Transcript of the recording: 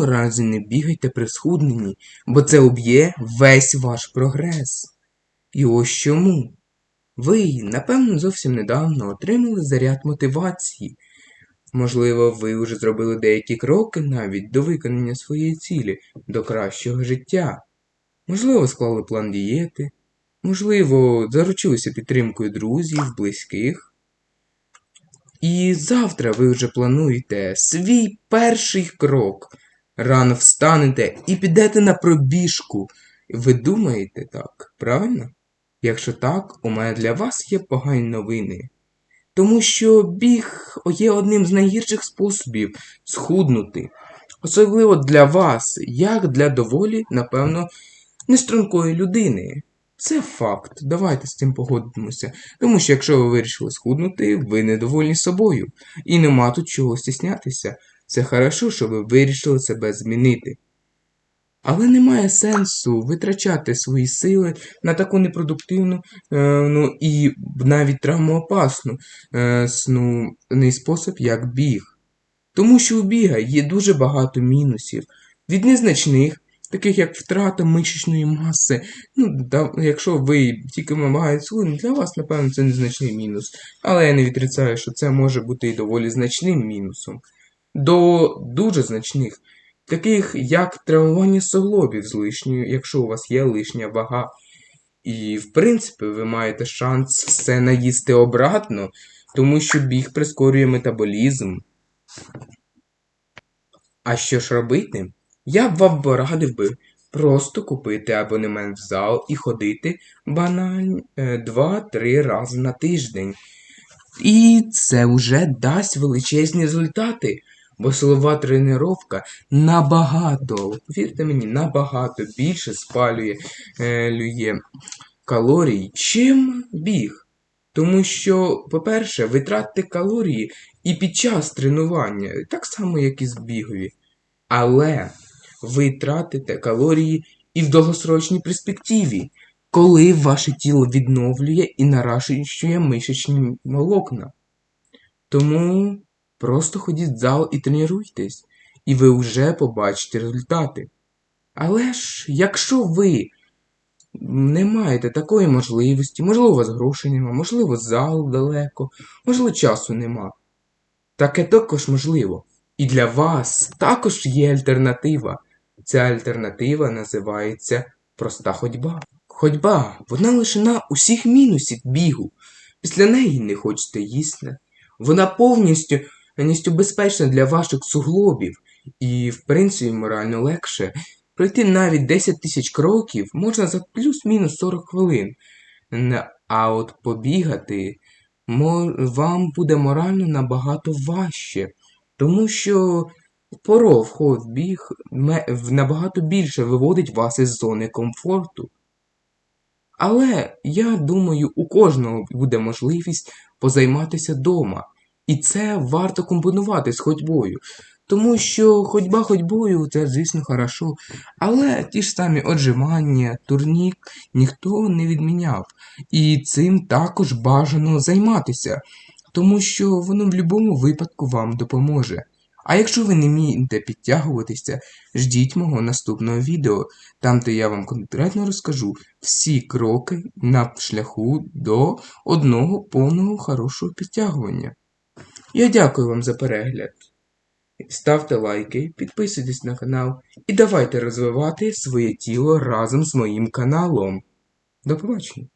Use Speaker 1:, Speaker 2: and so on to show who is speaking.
Speaker 1: жодному разі не бігайте при схудненні, бо це уб'є весь ваш прогрес. І ось чому. Ви, напевно, зовсім недавно отримали заряд мотивації. Можливо, ви вже зробили деякі кроки навіть до виконання своєї цілі, до кращого життя. Можливо, склали план дієти, можливо, заручилися підтримкою друзів, близьких. І завтра ви вже плануєте свій перший крок. Рано встанете і підете на пробіжку. Ви думаєте так, правильно? Якщо так, у мене для вас є погані новини. Тому що біг є одним з найгірших способів схуднути. Особливо для вас, як для доволі, напевно, нестрункої людини. Це факт, давайте з цим погодимося. Тому що якщо ви вирішили схуднути, ви недовольні собою. І нема тут чого стіснятися. Це хорошо, що ви вирішили себе змінити. Але немає сенсу витрачати свої сили на таку непродуктивну, е, ну і навіть травмоопасну е, сну, не спосіб, як біг. Тому що у біга є дуже багато мінусів. Від незначних, таких як втрата мишечної маси. Ну, да, якщо ви тільки вимагаєте сили, для вас, напевно, це незначний мінус. Але я не відрицаю, що це може бути і доволі значним мінусом. До дуже значних таких як травмування суглобів з лишньою, якщо у вас є лишня вага. І, в принципі, ви маєте шанс все наїсти обратно, тому що біг прискорює метаболізм. А що ж робити? Я б вам порадив би просто купити абонемент в зал і ходити банально 2-3 рази на тиждень. І це вже дасть величезні результати. Бо силова тренування набагато, повірте мені, набагато більше спалює е, лює калорій, чим біг. Тому що, по-перше, ви тратите калорії і під час тренування, так само, як і з бігові. Але ви тратите калорії і в довгосрочній перспективі, коли ваше тіло відновлює і наращує мишечні волокна. Тому. Просто ходіть в зал і тренуйтесь, і ви вже побачите результати. Але ж, якщо ви не маєте такої можливості, можливо, у вас грошей нема, можливо, зал далеко, можливо, часу нема. Таке також можливо. І для вас також є альтернатива. Ця альтернатива називається проста ходьба. Ходьба, вона лишена усіх мінусів бігу. Після неї не хочете їсти. Вона повністю повністю безпечна для ваших суглобів, і, в принципі, морально легше. Пройти навіть 10 тисяч кроків можна за плюс-мінус 40 хвилин. А от побігати вам буде морально набагато важче, тому що поров вход в біг набагато більше виводить вас із зони комфорту. Але я думаю, у кожного буде можливість позайматися вдома. І це варто компонувати з ходьбою. Тому що ходьба ходьбою це, звісно, хорошо. Але ті ж самі отжимання, турнік ніхто не відміняв. І цим також бажано займатися, тому що воно в будь-якому випадку вам допоможе. А якщо ви не вмієте підтягуватися, ждіть мого наступного відео, там де я вам конкретно розкажу всі кроки на шляху до одного повного хорошого підтягування. Я дякую вам за перегляд. Ставте лайки, підписуйтесь на канал і давайте розвивати своє тіло разом з моїм каналом. До побачення!